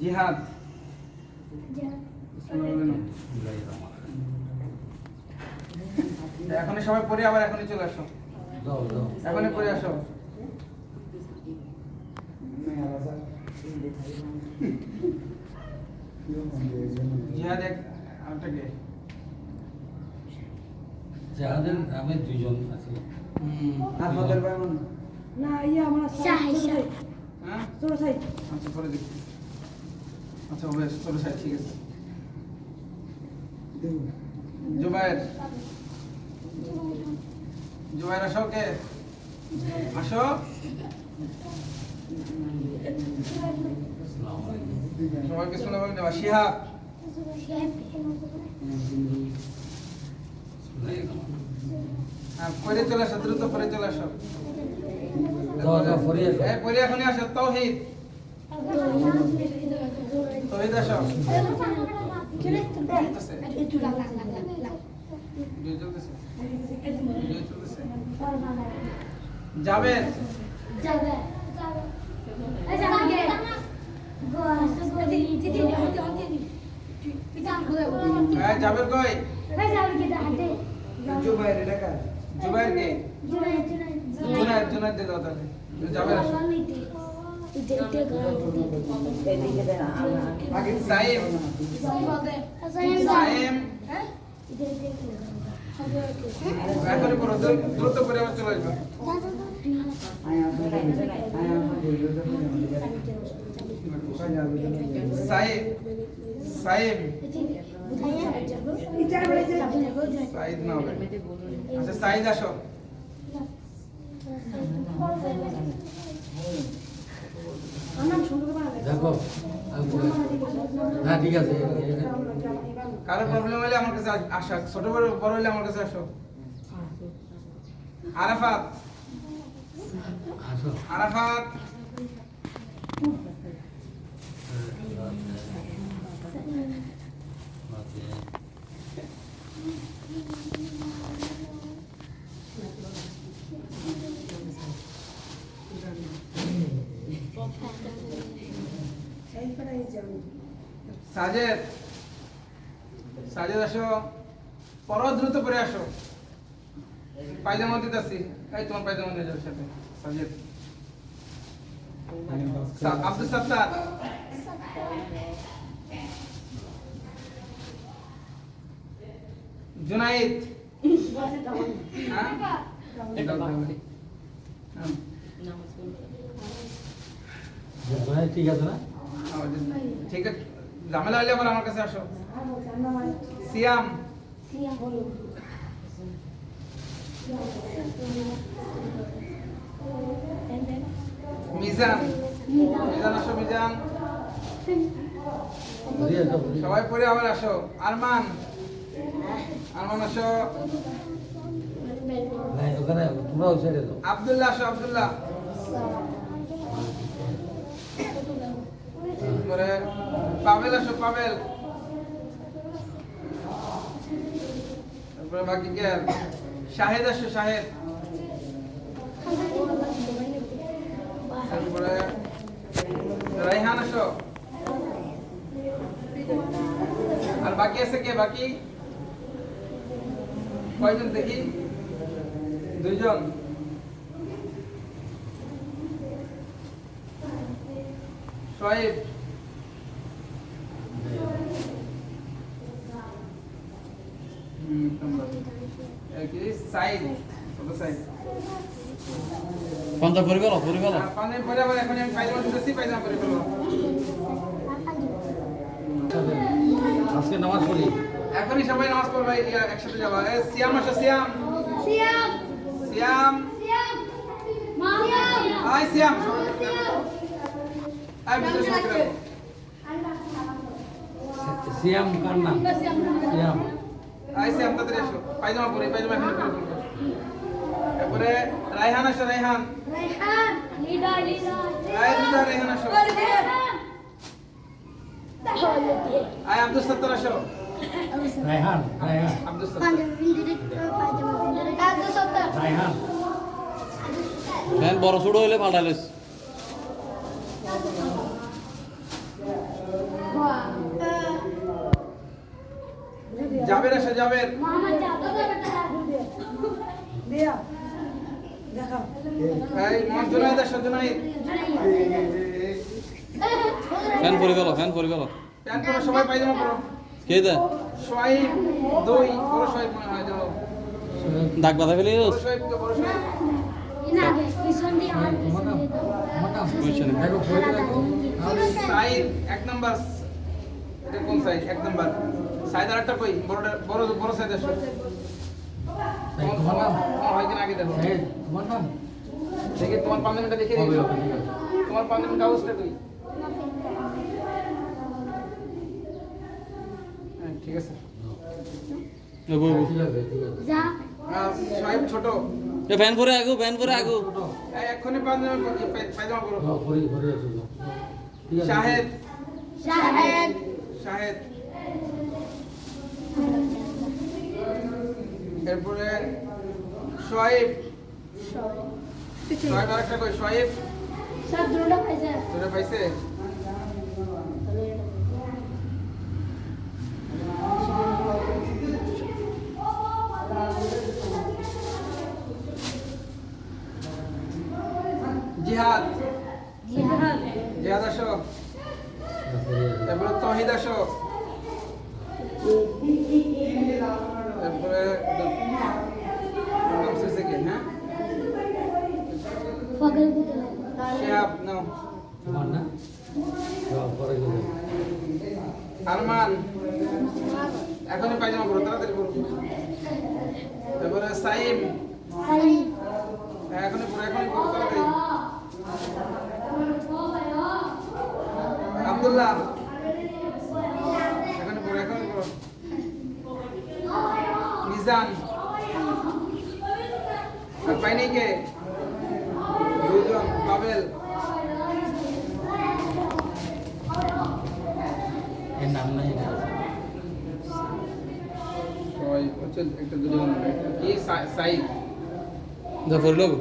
জিহাদ এখনই সবাই পড়ে আবার এখনই চলে আসো। এখনই পড়ে আসো। জিহাদ এক আরেকটা কে? যাদের আমি দুজন আছি। ভাই মন না ইয়া আমরা। হ্যাঁ? আচ্ছা পরে আচ্ছা বেশ চলো স্যার ঠিক আছে। জুবাইর জুবাইর আসো কে আসো। সবাইকে শিহাব। হ্যাঁ পরে চলে আসো দ্রুত পরে চলে আসো। পরে এখনই আসো তৌহিদ। তৌহিদ আসো। চলতেছে। ভিডিও চলতেছে। যাবেন হ্যাঁ যাবেন কই জুবাইর, এটা কার? জুবাইর কে? জুনায়েদ জুনায়েদ দে দাও তাহলে। যাবেন আসো সাইম। সাইম। দ্রুত করে সাইদ না হবে আচ্ছা সাইদ আসো করে হ্যাঁ প্রবলেম হলে আমার কাছে আস- ছোট বড় বড় হলে আমার কাছে আসো। আরাফাত। আসো। আরাফাত। করে এই যাও সাজেদ সাজেদ আসো। পর, দ্রুত করে আসো। পায়জামা দিতেছি। এই তোমার পায়জামা নিয়ে সাথে। সাজেদ। আব্দুল সত্তার। জুনাইদ। ঠিক আছে না? ঠিক আছে। ঝামেলা হলে আবার আমার কাছে আসো। সিয়াম। মিজান। মিজান আসো মিজান। সবাই পরে আবার আসো। আরমান আরমান আসো নাই ওখানে তোমরাও ছেড়ে দাও আব্দুল্লাহ আব্দুল্লাহ। পরে পাবেল আসো পাবেল তারপরে বাকি কে? শাহেদ আসো শাহেদ। তারপরে রাইহান আসো। আর বাকি আছে কে? বাকি? কয়জন দেখি? দুইজন? শোয়েব? পানি পরে পায়জামা পরে ফেলব আজকে নামাজ পড়ি। এখনই সবাই নামাজ পড়বে ইয়া, একসাথে যাবা। এ সিয়াম আসো সিয়াম। সিয়াম। I Siam. আই ভিতরে সবাই সিয়াম কার নাম? সিয়াম। আই সিয়াম পায়জামা পরে পায়জামা এখানে পরে তারপরে রায়হান আসো রায়হান। রায়হান আসো। আই আব্দুল সত্তার আসো। রায়হান রায়হান রায়হান ফ্যান বড় ছোট হইলে পাল্টাইলিস দেখাও আসে জুনাইদ ফ্যান পরে গেল ফ্যান পরে গেল প্যান্ট পরো সবাই পায়জামা পরো কে দে সোয়াইব দুই বড় সোয়াইব মনে হয় যাও দাগ বাধা ফেলে বড় সোয়াইব তো বড় সোয়াইব পিছন দিয়ে আর দেখো দেখো সাইড এক নাম্বার। এটা কোন সাইড এক নাম্বার। সাইড আর একটা কই? বড়টা বড় বড় সাইড আসো তোমার নাম? হয় কিনা আগে দেখো। তোমার নাম? দেখি তোমার দেখে দিই। হবে ঠিক তোমার পাঞ্জাবির কাগজটা কই? ঠিক আছে? ছোট। ফ্যান পরে আগু ফ্যান পরে আগু। এই এক্ষুনি পায়জামা পরো। হ্যাঁ শাহেদ শাহেদ শাহেদ এরপরে সোয়াইব সোয়াইব আরেকটা কই? সোয়াইব সব দুটো পাইছে। তোরা পাইছে জিহাদ জিহাদ আসো তারপরে তহিদ আসো তারপরে হ্যাঁ? শিহাব নাও। তোমার না? আরমান এখনই পায়জামা করো তাড়াতাড়ি তারপরে সাইম হ্যাঁ, এখনই করো এখনই করো তাড়াতাড়ি। আব্দুল্লাহ এখনই করো এখনই করো মিজান। আর পাইনি কে? দুজন পাবেল এর নাম নাই এটা সবাই হচ্ছে একটা দুজন। কি? সাইদ। যা লোক